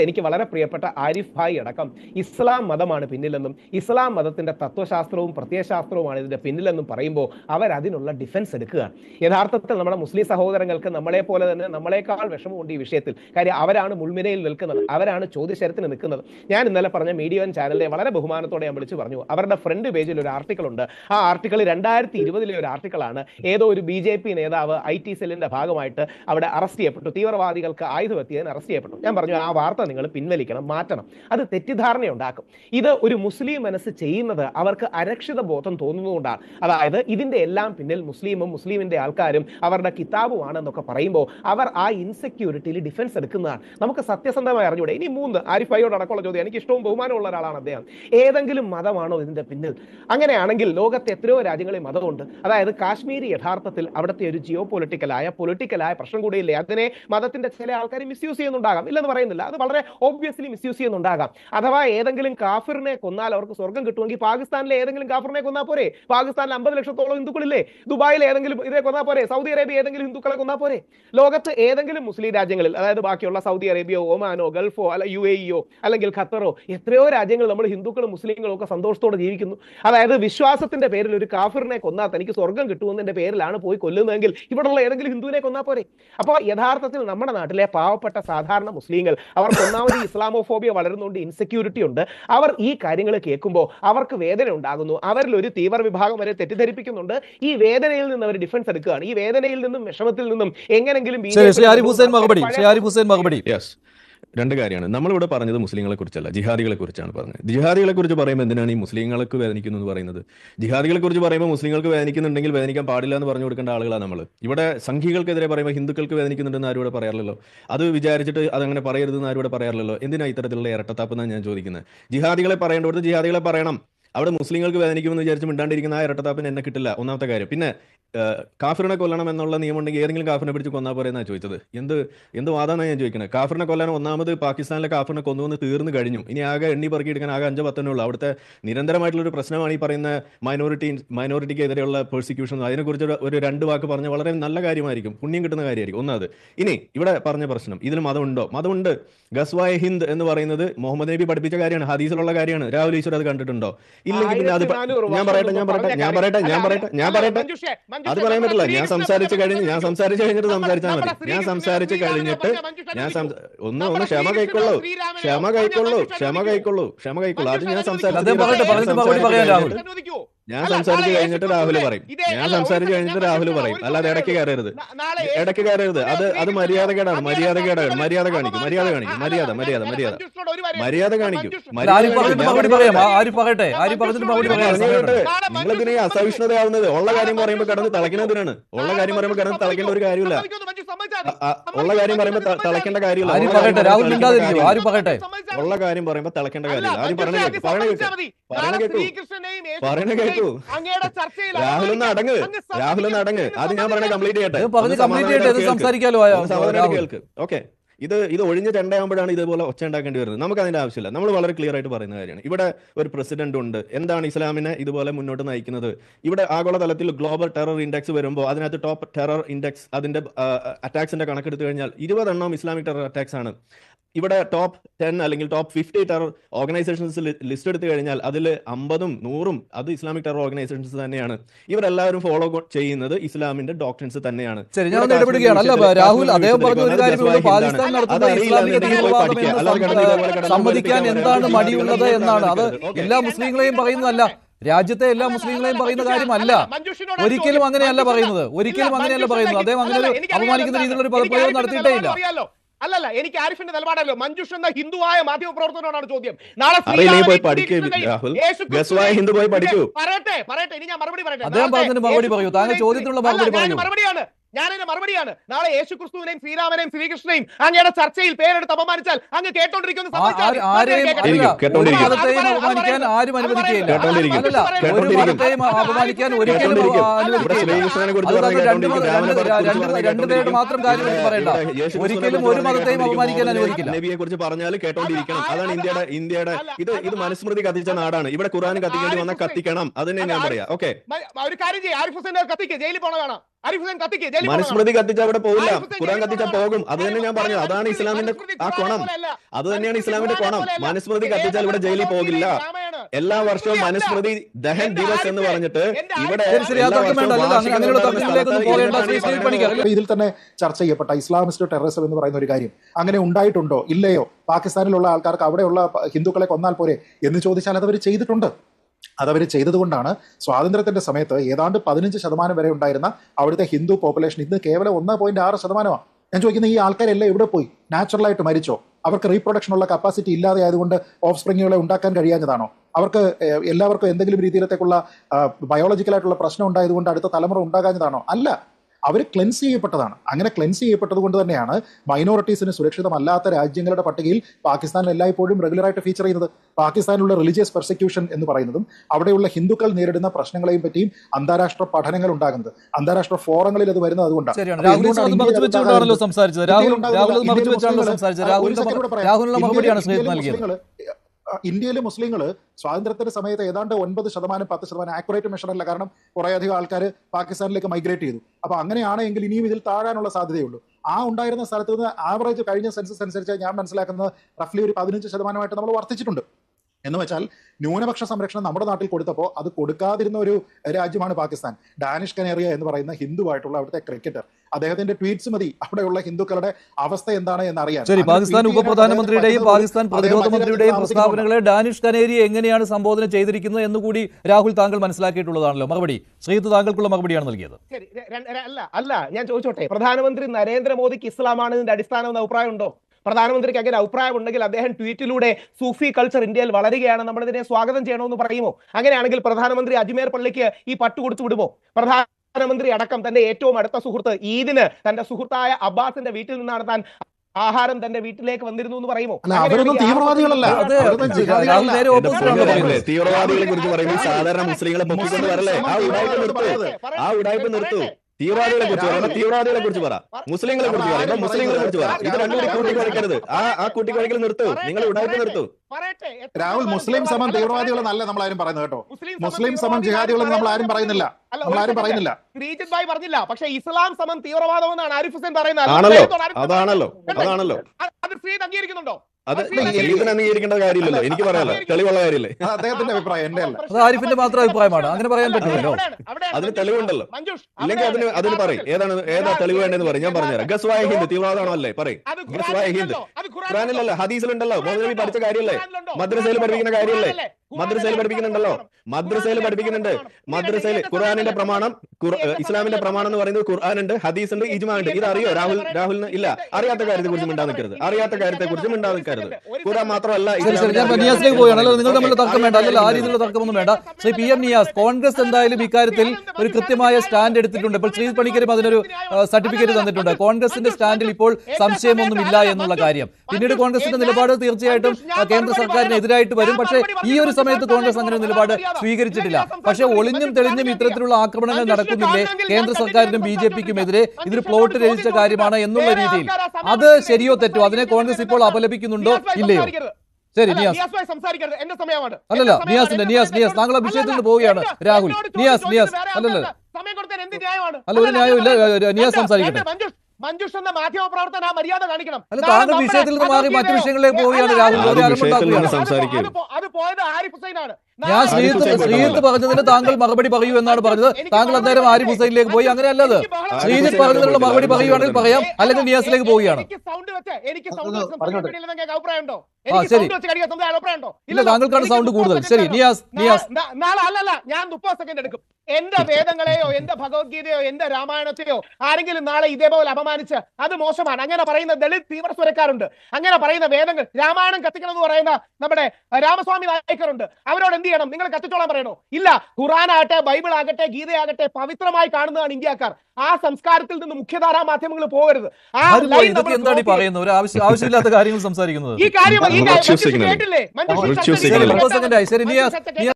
എനിക്ക് വളരെ പ്രിയപ്പെട്ട ആരിഫ് ഭായ് അടക്കം ഇസ്ലാം മതമാണ് പിന്നിലെന്നും ഇസ്ലാം മതത്തിന്റെ തത്വശാസ്ത്രവും പ്രത്യയശാസ്ത്രവുമാണ് ഇതിന്റെ പിന്നിലെന്നും പറയുമ്പോൾ അവരതിനുള്ള ഡിഫൻസ് എടുക്കുകയാണ്. യഥാർത്ഥത്തിൽ നമ്മുടെ മുസ്ലിം സഹോദരങ്ങൾക്ക് നമ്മളെ പോലെ തന്നെ നമ്മളെക്കാൾ വിഷമമുണ്ട് ഈ വിഷയത്തിൽ. കാര്യം അവരാണ് മുൾമിനയിൽ നിൽക്കുന്നത് അവരാണ് ചോദ്യശരത്തിന് നിൽക്കുന്നത്. ഞാൻ ഇന്നലെ പറഞ്ഞ മീഡിയൻ ചാനലിനെ വളരെ ബഹുമാനത്തോടെ ഞാൻ വിളിച്ചു പറഞ്ഞു. അവരുടെ ഫ്രണ്ട് പേജിൽ ഒരു ആർട്ടിക്കിൾ ഉണ്ട്. ആ ആർട്ടിക്കിൾ രണ്ടായിരത്തി ഇരുപതിലെ ഒരു ആർട്ടിക്കിളാണ് ഏതോ ഒരു ബി ജെ പി നേതാവ് ഐ ടി സെല്ലിന്റെ ഭാഗമായിട്ട് അവിടെ അറസ്റ്റ് ചെയ്യപ്പെട്ടു. തീവ്രവാദികൾക്ക് ആയുധമെത്തിയതിന് അറസ്റ്റ് ചെയ്യപ്പെട്ടു. ഞാൻ പറഞ്ഞു ആ വാർത്ത നിങ്ങൾ പിൻവലിക്കണം മാറ്റണം. അത് തെറ്റിദ്ധാരണയുണ്ടാക്കും. ഇത് ഒരു മുസ്ലിം മനസ്സ് ചെയ്യുന്നത് അവർക്ക് അരക്ഷിത ബോധം തോന്നുന്നതുകൊണ്ടാണ്. അതായത് ഇതിന്റെ എല്ലാം പിന്നിൽ മുസ്ലിമും മുസ്ലിമിന്റെ ആൾക്കാരും അവരുടെ കിതാബുമാണ് എന്നൊക്കെ പറയുമ്പോൾ അവർ ആ ഇൻസെക്യൂരിറ്റിയിൽ ഡിഫൻസ് എടുക്കുന്നതാണ്. നമുക്ക് സത്യസന്ധമായി അറിഞ്ഞൂടെ? ഇനി മൂന്ന് ആരിഫയോട് അടക്കമുള്ള ചോദ്യം. എനിക്ക് ഇഷ്ടവും ബഹുമാനമുള്ള ഒരാളാണ് അദ്ദേഹം. ഏതെങ്കിലും മതമാണോ ഇതിന്റെ പിന്നിൽ? അങ്ങനെയാണെങ്കിൽ ലോകത്തെ എത്രയോ രാജ്യങ്ങളിൽ മതമുണ്ട്. അതായത് കാശ്മീരി യഥാർത്ഥത്തിൽ അവിടുത്തെ ഒരു ജിയോ പൊളിറ്റിക്കലായ പൊളിറ്റിക്കലായ പ്രശ്നം കൂടിയില്ലേ? അതിനെ മതത്തിന്റെ ചില ആൾക്കാർ മിസ്യൂസ് ചെയ്യുന്നുണ്ടാകാം. ഇല്ലെന്ന് പറയുന്നില്ല. അത് വളരെ ഓബ്വിയസ്ലി മിസ്യൂസ് ചെയ്യുന്നുണ്ടാകാം. അഥവാ ഏതെങ്കിലും കാഫിറിനെ കൊന്നാൽ അവർക്ക് സ്വർഗം കിട്ടുമെങ്കിൽ പാകിസ്ഥാനിലെ ഏതെങ്കിലും കാഫിറിനെ കൊന്നാൽ പോരെ? പാകിസ്ഥാനിൽ അമ്പത് ലക്ഷത്തോളം ഹിന്ദുക്കളില്ലേ? ദുബായിൽ ഏതെങ്കിലും ഇതേ കൊന്നാൽ പോരെ? സൗദി അറേബ്യ ഏതെങ്കിലും ഹിന്ദുക്കളെ കൊന്നാൽ പോരെ? ലോകത്ത് ഏതെങ്കിലും മുസ്ലിം രാജ്യങ്ങളിൽ അതായത് ബാക്കിയുള്ള സൗദി അറേബ്യയോ ഒമാനോ ഗൾഫോ അല്ല യു എ ഇയോ അല്ലെങ്കിൽ ഖത്തറോ എത്രയോ രാജ്യങ്ങൾ നമ്മൾ ഹിന്ദുക്കളും മുസ്ലിങ്ങളും ഒക്കെ സന്തോഷത്തോടെ ജീവിക്കുന്നു. അതായത് വിശ്വാസത്തിന്റെ പേരിൽ ഒരു കാഫിറിനെ കൊന്നാൽ തനിക്ക് സ്വർഗം കിട്ടുമെന്നതിന്റെ പേരിലാണ് പോയി കൊല്ലുന്നതെങ്കിൽ ഇവിടെയുള്ള ഏതെങ്കിലും ഹിന്ദുവിനെ കൊന്നാൽ പോരെ? അപ്പോൾ യഥാർത്ഥത്തിൽ നമ്മുടെ നാട്ടിലെ പാവപ്പെട്ട സാധാരണ മുസ്ലിങ്ങൾ അവർക്ക് ഒന്നാമത് ഇസ്ലാമോഫോബിയ വളരുന്നുണ്ട് ഇൻസെക്യൂരിറ്റി ഉണ്ട്. അവർ ഈ കാര്യങ്ങൾ കേൾക്കുമ്പോൾ അവർക്ക് വേദന ഉണ്ടാകുന്നു. അവരിൽ ഒരു തീവ്ര വിഭാഗം വരെ തെറ്റിദ്ധരിപ്പിക്കുന്നുണ്ട്. ഈ വേദനയിൽ നിന്ന് അവർ ഡിഫൻസ് എടുക്കുകയാണ്. ഈ വേദനയിൽ നിന്നും വിഷമത്തിൽ നിന്നും എങ്ങനെങ്കിലും മറുപടി ശ്രീ ആരിഫ് ഹുസൈൻ മറുപടി. യെസ് രണ്ട് കാര്യമാണ്. നമ്മളിവിടെ പറഞ്ഞത് മുസ്ലിങ്ങളെ കുറിച്ചല്ല ജിഹാദികളെ കുറിച്ചാണ് പറഞ്ഞത്. ജിഹാദികളെ കുറിച്ച് പറയുമ്പോൾ എന്തിനാണ് ഈ മുസ്ലിങ്ങൾക്ക് വേദനിക്കുന്നു എന്ന് പറയുന്നത്? ജിഹാദികളെ കുറിച്ച് പറയുമ്പോൾ മുസ്ലിങ്ങൾക്ക് വേദനിക്കുന്നുണ്ടെങ്കിൽ വേദനിക്കാൻ പാടില്ല എന്ന് പറഞ്ഞു കൊടുക്കേണ്ട ആളുകളാണ് നമ്മൾ. ഇവിടെ സംഘികൾക്കെതിരെ പറയുമ്പോൾ ഹിന്ദുക്കൾക്ക് വേദനിക്കുന്നുണ്ടെന്ന് ആരും ഇവിടെ പറയാറില്ലല്ലോ. അത് വിചാരിച്ചിട്ട് അതങ്ങനെ പറയരുതെന്ന് ആരും ഇവിടെ പറയാറില്ലല്ലോ. എന്തിനാണ് ഇത്തരത്തിലുള്ള ഇരട്ടത്താപ്പ് എന്നാണ് ഞാൻ ചോദിക്കുന്നത്? ജിഹാദികളെ പറയേണ്ടത് ജിഹാദികളെ പറയണം. അവിടെ മുസ്ലിങ്ങൾക്ക് വേദനിക്കുമെന്ന് വിചാരിച്ച് മിണ്ടാണ്ടിരിക്കുന്ന ആ ഇരട്ടത്താപ്പിന് എന്നെ കിട്ടില്ല. ഒന്നാമത്തെ കാര്യം. പിന്നെ കാഫിറിനെ കൊല്ലണം എന്നുള്ള നിയമം ഉണ്ടെങ്കിൽ ഏതെങ്കിലും കാഫിറിനെ പിടിച്ച് കൊന്നാൽ പോരെ ചോദിച്ചത്. എന്ത് എന്ത് വാദമാണ് ഞാൻ ചോദിക്കുന്നത് കാഫിറിനെ കൊല്ലാൻ ഒന്നാമത് പാകിസ്ഥാനിലെ കാഫിറിനെ കൊന്നുവന്ന് തീർന്നു കഴിഞ്ഞു. ഇനി ആകെ എണ്ണി പറക്കി എടുക്കാൻ ആകെ അഞ്ചോ പത്തനേ ഉള്ളൂ. അവിടുത്തെ നിരന്തരമായിട്ടുള്ള ഒരു പ്രശ്നമാണ് ഈ പറയുന്ന മൈനോറിറ്റി മൈനോറിറ്റിക്കെതിരെയുള്ള പെർസിക്യൂഷൻ അതിനെക്കുറിച്ച് ഒരു രണ്ട് വാക്ക് പറഞ്ഞ വളരെ നല്ല കാര്യമായിരിക്കും. പുണ്യം കിട്ടുന്ന കാര്യമായിരിക്കും. ഒന്നാമത് ഇനി ഇവിടെ പറഞ്ഞ പ്രശ്നം. ഇതിൽ മതമുണ്ടോ? മതമുണ്ട്. ഗസ്വായ ഹിന്ദ് എന്ന് പറയുന്നത് മുഹമ്മദ് നബി പഠിപ്പിച്ച കാര്യമാണ്. ഹദീസിലുള്ള കാര്യമാണ്. രാഹുൽ ഈശ്വർ അത് കണ്ടിട്ടുണ്ടോ? ഇല്ലെങ്കിൽ പിന്നെ അത് ഞാൻ പറയട്ടെ ഞാൻ പറയട്ടെ ഞാൻ പറയട്ടെ ഞാൻ പറയട്ടെ ഞാൻ പറയട്ടെ. അത് പറയാൻ പറ്റില്ല ഞാൻ സംസാരിച്ചു കഴിഞ്ഞ് ഞാൻ സംസാരിച്ചു കഴിഞ്ഞിട്ട് സംസാരിച്ചാൽ മതി. ഞാൻ സംസാരിച്ചു കഴിഞ്ഞിട്ട് ഞാൻ ഒന്ന് ഒന്ന് ക്ഷമ കൈക്കൊള്ളൂ. ക്ഷമ കൈക്കൊള്ളൂ. ക്ഷമ കൈക്കൊള്ളൂ. ക്ഷമ കൈക്കൊള്ളൂ. അത് ഞാൻ അദ്ദേഹം ഞാൻ സംസാരിച്ചു കഴിഞ്ഞിട്ട് രാഹുൽ പറയും. ഞാൻ സംസാരിച്ചു കഴിഞ്ഞിട്ട് രാഹുൽ പറയും. അല്ലാതെ ഇടയ്ക്ക് കയറരുത്. ഇടയ്ക്ക് കയറരുത്. അത് അത് മര്യാദകേടാണ് മര്യാദകേടാണ് മര്യാദ കാണിക്കും മര്യാദ കാണിക്കും മര്യാദ മര്യാദ മര്യാദ. മര്യാദ കാണിക്കും നിങ്ങളിതിനെ അസഹിഷ്ണുതയാവുന്നത് ഉള്ള കാര്യം പറയുമ്പോൾ കിടന്ന് തിളയ്ക്കുന്നതിനാണ് ഉള്ള കാര്യം പറയുമ്പോൾ കിടന്ന് തിളയ്ക്കേണ്ട ഒരു കാര്യമില്ല. ഉള്ള കാര്യം പറയുമ്പോൾ തിളക്കേണ്ട കാര്യമില്ല. ഉള്ള കാര്യം പറയട്ടെ രാഹുൽ പറയുമ്പോൾ ആരും പറയട്ടെ ഉള്ള കാര്യം പറയുമ്പോൾ തിളയ്ക്കേണ്ട കാര്യമില്ല. ആരും പറയണ കേട്ടു. പറയണ കേട്ടു. പറയണ കേട്ടു. പറയണ കേട്ടു രാഹുൽ ഒന്ന് അടങ്ങ്. രാഹുൽ ഒന്ന് അടങ്ങ്. ആദ്യം ഞാൻ പറയണ കംപ്ലീറ്റ് ചെയ്യട്ടെ. ഇത് പറഞ്ഞ് കംപ്ലീറ്റ് ചെയ്യട്ടെ ഇത് സമാധാനമായിട്ട് സംസാരിക്കാലോ ആയോ? രാഹുൽ. കേൾക്ക്. ഓക്കെ. ഇത് ഇത് ഒഴിഞ്ഞ ചെണ്ടയാകുമ്പോഴാണ് ഇതുപോലെ ഒച്ച ഉണ്ടാക്കേണ്ടി വരുന്നത്. നമുക്ക് അതിന്റെ ആവശ്യമില്ല. നമ്മൾ വളരെ ക്ലിയർ ആയിട്ട് പറയുന്ന കാര്യമാണ്. ഇവിടെ ഒരു പ്രസിഡന്റ് ഉണ്ട്. എന്താണ് ഇസ്ലാമിനെ ഇതുപോലെ മുന്നോട്ട് നയിക്കുന്നത്? ഇവിടെ ആഗോളതലത്തിൽ ഗ്ലോബൽ ടെറർ ഇൻഡെക്സ് വരുമ്പോൾ അതിനകത്ത് ടോപ്പ് ടെറർ ഇൻഡെക്സ് അതിന്റെ അറ്റാക്സിന്റെ കണക്കെടുത്ത് കഴിഞ്ഞാൽ ഇരുപതെണ്ണം ഇസ്ലാമിക് ടെറർ അറ്റാക്സ് ആണ്. ഇവിടെ ടോപ്പ് ടെൻ അല്ലെങ്കിൽ top fifty terror organisations list എടുത്തു കഴിഞ്ഞാൽ അതിൽ അമ്പതും നൂറും അത് ഇസ്ലാമിക് ടെറർ ഓർഗനൈസേഷൻസ് തന്നെയാണ്. ഇവരെല്ലാവരും ഫോളോ ചെയ്യുന്നത് ഇസ്ലാമിന്റെ ഡോക്ടൻസ് തന്നെയാണ്. സമ്മതിക്കാൻ എന്താണ് മടിയുള്ളത് എന്നാണ്. അത്. എല്ലാ മുസ്ലിങ്ങളെയും പറയുന്നതല്ല. രാജ്യത്തെ എല്ലാ മുസ്ലിങ്ങളെയും പറയുന്ന കാര്യമല്ല. ഒരിക്കലും അങ്ങനെയല്ല പറയുന്നത്. ഒരിക്കലും അങ്ങനെയല്ല പറയുന്നത്. അദ്ദേഹം അങ്ങനെ ഒരു അപമാനിക്കുന്ന രീതിയിലുള്ള ഒരു പദപ്രയോഗം നടത്തിയിട്ടേ ഇല്ല. അല്ലല്ല എനിക്ക് ആരിഫിന്റെ നിലപാടല്ലോ മഞ്ജുഷ് എന്ന ഹിന്ദുവായ മാധ്യമ പ്രവർത്തനോടാണ് ചോദ്യം. നാളെ. പറയട്ടെ പറയട്ടെ ഇനി ഞാൻ മറുപടി പറയട്ടെ. മറുപടിയാണ്. ഞാനതിന്റെ മറുപടിയാണ്. നാളെ യേശു ക്രിസ്തുവിനെയും ശ്രീരാമനെയും ശ്രീകൃഷ്ണനെയും അങ്ങയുടെ ചർച്ചയിൽ പേരെടുത്ത് അപമാനിച്ചാൽ അങ്ങ് ഒരിക്കലും അത് ഒരു മതത്തെയും അപമാനിക്കാൻ മുഹമ്മദ് അനുവദിക്കില്ല. നബിയെ കുറിച്ച് പറഞ്ഞാൽ കേട്ടോണ്ടിരിക്കണം. അതാണ് ഇന്ത്യയുടെ ഇന്ത്യയുടെ ഇത് ഇത് മനുസ്മൃതി കത്തിച്ച നാടാണ്. ഇവിടെ ഖുറാൻ കത്തിക്കേണ്ടി വന്ന കത്തിക്കണം. അതിനെ ഞാൻ പറയാം. ഓക്കെ. ഒരു കാര്യം ചെയ്യും. ആരിഫ് ഹുസൈൻ കത്തിക്കുക ജയിലിൽ പോണ വേണം മനുസ്മൃതി കത്തിച്ച കത്തിച്ചാൽ അവിടെ പോകില്ല ഖുറാൻ ജയിലിൽ പോകും. അത് തന്നെ ഞാൻ പറഞ്ഞു അതാണ് ഇസ്ലാമിന്റെ ആ കോണം. അത് തന്നെയാണ് ഇസ്ലാമിന്റെ കോണം. മനുസ്മൃതി കത്തിച്ചാൽ ഇവിടെ ജയിലിൽ പോകില്ല. എല്ലാ വർഷവും മനുസ്മൃതി ദഹൻ ദിവസ് എന്ന് പറഞ്ഞിട്ട് ഇവിടെ ഇതിൽ തന്നെ ചർച്ച ചെയ്യപ്പെട്ട ഇസ്ലാമിസ്റ്റ് ടെററിസം എന്ന് പറയുന്ന ഒരു കാര്യം. അങ്ങനെ ഉണ്ടായിട്ടുണ്ടോ? ഇല്ലയോ? പാകിസ്ഥാനിലുള്ള ആൾക്കാർക്ക് അവിടെയുള്ള ഹിന്ദുക്കളെ കൊന്നാൽ പോരെ എന്ന് ചോദിച്ചാൽ അത് അവർ ചെയ്തിട്ടുണ്ട്. അതവർ ചെയ്തതുകൊണ്ടാണ് സ്വാതന്ത്ര്യത്തിന്റെ സമയത്ത് ഏതാണ്ട് പതിനഞ്ച് ശതമാനം വരെ ഉണ്ടായിരുന്ന അവിടുത്തെ ഹിന്ദു പോപ്പുലേഷൻ ഇന്ന് കേവലം ഒന്ന് പോയിന്റ് ആറ് ശതമാനമാണ് ഞാൻ ചോദിക്കുന്നത് ഈ ആൾക്കാരെല്ലാം എവിടെ പോയി? നാച്ചുറലായിട്ട് മരിച്ചോ? അവർക്ക് റീപ്രൊഡക്ഷൻ ഉള്ള കപ്പാസിറ്റി ഇല്ലാതെ ആയതുകൊണ്ട് ഓഫ് സ്പ്രിങ്ങുകളെ ഉണ്ടാക്കാൻ കഴിയാഞ്ഞതാണോ? അവർക്ക് എല്ലാവർക്കും എന്തെങ്കിലും രീതിയിലത്തേക്കുള്ള ബയോളജിക്കലായിട്ടുള്ള പ്രശ്നം ഉണ്ടായതുകൊണ്ട് അടുത്ത തലമുറ ഉണ്ടാകാഞ്ഞതാണോ? അല്ല. അവർ ക്ലെൻസ് ചെയ്യപ്പെട്ടതാണ്. അങ്ങനെ ക്ലെൻസ് ചെയ്യപ്പെട്ടത് കൊണ്ട് തന്നെയാണ് മൈനോറിറ്റീസിന് സുരക്ഷിതമല്ലാത്ത രാജ്യങ്ങളുടെ പട്ടികയിൽ പാകിസ്ഥാൻ എല്ലായ്പ്പോഴും റെഗുലറായിട്ട് ഫീച്ചർ ചെയ്യുന്നത്. പാകിസ്ഥാനിലുള്ള റിലീജിയസ് പെർസിക്യൂഷൻ എന്ന് പറയുന്നതും അവിടെയുള്ള ഹിന്ദുക്കൾ നേരിടുന്ന പ്രശ്നങ്ങളെയും പറ്റിയും അന്താരാഷ്ട്ര പഠനങ്ങൾ ഉണ്ടാകുന്നത്. അന്താരാഷ്ട്ര ഫോറങ്ങളിൽ അത് വരുന്നത് അതുകൊണ്ടാണ്. രാഹുലിന്റെ മറുപടിയാണ് നൽകിയത്. ഇന്ത്യയിലെ മുസ്ലിങ്ങൾ സ്വാതന്ത്ര്യത്തിന്റെ സമയത്ത് ഏതാണ്ട് ഒൻപത് ശതമാനം പത്ത് ശതമാനം ആക്യുറേറ്റ് അല്ല. കാരണം കുറേ അധികം ആൾക്കാർ പാകിസ്ഥാനിലേക്ക് മൈഗ്രേറ്റ് ചെയ്തു. അപ്പൊ അങ്ങനെയാണെങ്കിൽ ഇനിയും ഇതിൽ താഴാനുള്ള സാധ്യതയുള്ളൂ. ആ ഉണ്ടായിരുന്ന സ്ഥലത്ത് നിന്ന് ആവറേജ് കഴിഞ്ഞ സെൻസസ് അനുസരിച്ച് ഞാൻ മനസ്സിലാക്കുന്നത് റഫ്ലി ഒരു പതിനഞ്ച് ശതമാനമായിട്ട് നമ്മൾ വർദ്ധിച്ചിട്ടുണ്ട്. എന്ന് വെച്ചാൽ ന്യൂനപക്ഷ സംരക്ഷണം നമ്മുടെ നാട്ടിൽ കൊടുത്തപ്പോൾ അത് കൊടുക്കാതിരുന്ന ഒരു രാജ്യമാണ് പാകിസ്ഥാൻ. ഡാനിഷ് കനേറിയ എന്ന് പറയുന്ന ഹിന്ദു ആയിട്ടുള്ള അവിടുത്തെ ക്രിക്കറ്റർ. അദ്ദേഹത്തിന്റെ ട്വീറ്റ്സ് മതി. അവിടെയുള്ള ഹിന്ദുക്കളുടെ അവസ്ഥ എന്താണ് എന്ന് അറിയാൻ ശരി പാകിസ്ഥാൻ ഉപപ്രധാനമന്ത്രിയുടെയും പാകിസ്ഥാൻ പ്രതിരോധ മന്ത്രിയുടെയും പ്രസ്താവനകളെ ഡാനിഷ് കനേരിയ എങ്ങനെയാണ് സംബോധന ചെയ്തിരിക്കുന്നത് എന്നുകൂടി രാഹുൽ താങ്കൾ മനസ്സിലാക്കിയിട്ടുള്ളതാണല്ലോ. മറുപടി ശ്രീത്ത് താങ്കൾക്കുള്ള മറുപടിയാണ് നൽകിയത്. അല്ല അല്ല ഞാൻ ചോദിച്ചോട്ടെ. പ്രധാനമന്ത്രി നരേന്ദ്രമോദിക്ക് ഇസ്ലാമാണ് ഇതിന്റെ അടിസ്ഥാനം എന്ന അഭിപ്രായം ഉണ്ടോ? പ്രധാനമന്ത്രിക്ക് അങ്ങനെ അഭിപ്രായം ഉണ്ടെങ്കിൽ അദ്ദേഹം ട്വീറ്റിലൂടെ സൂഫി കൾച്ചർ ഇന്ത്യയിൽ വളരുകയാണ്. നമ്മൾ ഇതിനെ സ്വാഗതം ചെയ്യണമെന്ന് പറയുമോ? അങ്ങനെയാണെങ്കിൽ പ്രധാനമന്ത്രി അജ്മേർ പള്ളിക്ക് ഈ പട്ടു കൊടുത്തു വിടുമോ? പ്രധാനമന്ത്രി അടക്കം തന്റെ ഏറ്റവും അടുത്ത സുഹൃത്ത് ഈദിന് തന്റെ സുഹൃത്തായ അബ്ബാസിന്റെ വീട്ടിൽ നിന്നാണ് താൻ ആഹാരം തന്റെ വീട്ടിലേക്ക് വന്നിരുന്നു എന്ന് പറയുമോ അവരൊന്നും തീവ്രവാദികളല്ല. തീവ്രവാദികളെ കുറിച്ച് പറയുമ്പോൾ സാധാരണ മുസ്ലിങ്ങളെ പൊക്കിക്കൊണ്ട് വരല്ലേ? ആ ഉടായ്പ നിർത്തു. ആ ഉടായ്പ നിർത്തൂ. തീവ്രവാദികളെ കുറിച്ച് പറയുമ്പോൾ തീവ്രവാദികളെ കുറിച്ച് പറ. മുസ്ലിങ്ങളെ കുറിച്ച് പറയുമ്പോൾ മുസ്ലിങ്ങളെ കുറിച്ച് പറ. ഇത് രണ്ടും കൂടി കൂട്ടിക്കുഴക്കരുത്. ആ ആ കൂട്ടിക്കുഴക്കൽ നിർത്തു. നിങ്ങൾ ഉടായ്പ നിർത്തു. പറയട്ടെ. രാഹുൽ മുസ്ലിം സമം തീവ്രവാദികൾ തീവ്രവാദികളെന്നല്ല നമ്മൾ ആരും പറയുന്നത് കേട്ടോ. മുസ്ലിം സമം ജിഹാദികളെന്ന് നമ്മൾ ആരും പറയുന്നില്ല. നമ്മൾ ആരും പറയുന്നില്ല. ശ്രീജിത് ഭായ് പറഞ്ഞില്ല. പക്ഷെ ഇസ്ലാം സമം തീവ്രവാദം എന്നാണ് ആരിഫ് ഹുസൈൻ പറയുന്നത്. ഹുസൈൻ അതാണല്ലോ. അതാണല്ലോ. അത് അത് അംഗീകരിക്കുന്നുണ്ടോ അത് ഇതിന് അംഗീകരിക്കേണ്ട കാര്യമില്ലല്ലോ. എനിക്ക് പറയാലോ തെളിവുള്ള കാര്യമില്ലേ? അദ്ദേഹത്തിന്റെ അഭിപ്രായം എന്റെ അല്ല. അത് ആരിഫിന്റെ മാത്രം അഭിപ്രായമാണ്. അങ്ങനെ പറയാൻ പറ്റില്ലല്ലോ. അതിന് തെളിവുണ്ടല്ലോ. ഇല്ലെങ്കിൽ അതിന് അതിന് പറയും. ഏതാണ് ഏതാ തെളിവ് വേണ്ടതെന്ന് പറയും. ഞാൻ പറഞ്ഞുതരാം. ഗസ്വായ ഹിന്ദ് തീവ്രവാദമാണോ അല്ലേ പറയും. ഗസ്വായ ഹിന്ദ്. ഖുറാനിലല്ലോ ഹദീസിലുണ്ടല്ലോ. മോദി പഠിച്ച കാര്യമല്ലേ? മദ്രസയിൽ പഠിപ്പിക്കുന്ന കാര്യമല്ലേ? മദ്രസയിൽ പഠിപ്പിക്കുന്നുണ്ടല്ലോ. മദ്രസയിൽ പഠിപ്പിക്കുന്നുണ്ട്. മദ്രസയിൽ ഖുർആാനിന്റെ പ്രമാണം ഇസ്ലാമിന്റെ പ്രമാണം എന്ന് പറയുന്നത് ഖുർആൻ ഉണ്ട് ഹദീസ് ഉണ്ട് ഇജ്മാ ഉണ്ട്. ഇത് അറിയോ രാഹുൽ രാഹുലിന് ഇല്ല. അറിയാത്ത കാര്യത്തെ കുറിച്ച് മിണ്ടാ നിൽക്കരുത് അറിയാത്ത കാര്യത്തെ കുറിച്ച് മിണ്ടാ നിൽക്കരുത് ഖുർആൻ മാത്രമല്ല നിയാസിലേക്ക് നിങ്ങൾ തമ്മിൽ തർക്കം വേണ്ട. അല്ലല്ലോ ആ രീതിയിലുള്ള തർക്കമൊന്നും വേണ്ട. ശ്രീ പി എം നിയാസ് കോൺഗ്രസ് എന്തായാലും ഇക്കാര്യത്തിൽ ഒരു കൃത്യമായ സ്റ്റാൻഡ് എടുത്തിട്ടുണ്ട്. ഇപ്പോൾ ശ്രീ പണിക്കരും അതിനൊരു സർട്ടിഫിക്കറ്റ് തന്നിട്ടുണ്ട്. കോൺഗ്രസിന്റെ സ്റ്റാൻഡിൽ ഇപ്പോൾ സംശയമൊന്നുമില്ല എന്നുള്ള കാര്യം. പിന്നീട് കോൺഗ്രസിന്റെ നിലപാട് തീർച്ചയായിട്ടും കേന്ദ്ര സർക്കാരിനെതിരായിട്ട് വരും പക്ഷേ ഈ ഒരു സമയത്ത് കോൺഗ്രസ് അങ്ങനെ ഒരു നിലപാട് സ്വീകരിച്ചിട്ടില്ല. പക്ഷേ ഒളിഞ്ഞും തെളിഞ്ഞും ഇത്തരത്തിലുള്ള ആക്രമണങ്ങൾ നടക്കുന്നില്ലേ കേന്ദ്ര സർക്കാരിനും ബി ജെ പിക്കും എതിരെ ഇതിന് പ്ലോട്ട് രചിച്ച കാര്യമാണ് എന്നുള്ള രീതിയിൽ. അത് ശരിയോ തെറ്റോ? അതിനെ കോൺഗ്രസ് ഇപ്പോൾ അപലപിക്കുന്നുണ്ടോ? ഇല്ലയോ? ശരി നിയാസ്. സംസാരിക്കരുത്. എന്റെ സമയമാണ്. അല്ലല്ല നിയാസിന്റെ നിയാസ് നിയാസ്. താങ്കൾ വിഷയത്തിൽ നിന്ന് പോവുകയാണ്. രാഹുൽ നിയാസ് നിയാസ്. അല്ലല്ല സമയം കൊടുത്താൽ എന്ത് ന്യായമാണ്? അല്ല ഒരു ന്യായമില്ല നിയാസ് സംസാരിക്കട്ടെ. മഞ്ജുഷ് എന്ന മാധ്യമ പ്രവർത്തന ആ മര്യാദ കാണിക്കണം. വിഷയത്തിൽ നിന്ന് മാറി മറ്റു വിഷയങ്ങളിലേക്ക് പോവുകയാണ് രാഹുൽ ഒരു അത് പോയത് ആരിഫ് ഹുസൈനാണ് ഞാൻ ആരിഫ് ശ്രീത്ത് ഹുസൈൻ ശ്രീത്ത് പറഞ്ഞതിന് താങ്കൾ മറുപടി പറയൂ എന്നാണ് പറഞ്ഞത്. താങ്കൾ അന്നേരം ആരിഫ് ഹുസൈനിലേക്ക് പോയി. അങ്ങനെ അല്ലത് ശ്രീജിത്ത് പറഞ്ഞതിനുള്ള മറുപടി പറയുകയാണെങ്കിൽ പറയാം. അല്ലെങ്കിൽ നിയാസിലേക്ക് പോവുകയാണ്. എനിക്ക് സൗണ്ട് വെച്ച്. എനിക്ക് സൗണ്ട്. അഭിപ്രായം ഉണ്ടോ താങ്കൾക്കാണ് സൗണ്ട് കൂടുതൽ. ശരി നിയാസ് നിയാസ് നാളെ അല്ലല്ല ഞാൻ മുപ്പത് സെക്കൻഡ് എടുക്കും. എന്റെ വേദങ്ങളെയോ എന്റെ ഭഗവത്ഗീതയോ എന്റെ രാമായണത്തെയോ ആരെങ്കിലും നാളെ ഇതേപോലെ അപമാനിച്ച് അത് മോശമാണ്. അങ്ങനെ പറയുന്ന ദളിത് തീവ്ര സ്വരക്കാരുണ്ട് അങ്ങനെ പറയുന്ന വേദങ്ങൾ രാമായണം കത്തിക്കണം എന്ന് പറയുന്ന നമ്മുടെ രാമസ്വാമി നായക്കറുണ്ട് അവരോട് എന്ത് ചെയ്യണം? നിങ്ങൾ കത്തിച്ചോളാൻ പറയണോ? ഇല്ല ഖുറാനാകട്ടെ ബൈബിൾ ആകട്ടെ ഗീതയാകട്ടെ പവിത്രമായി കാണുന്നതാണ് ഇന്ത്യക്കാർ. ആ സംസ്കാരത്തിൽ നിന്ന് മുഖ്യധാരാ മാധ്യമങ്ങൾ പോകരുത്. ആ എന്താണ്. പറയുന്നത്? ഒരു ആവശ്യമില്ലാത്ത കാര്യങ്ങൾ സംസാരിക്കുന്നത്. ഈ കാര്യം ഈ അത് കാര്യം virtue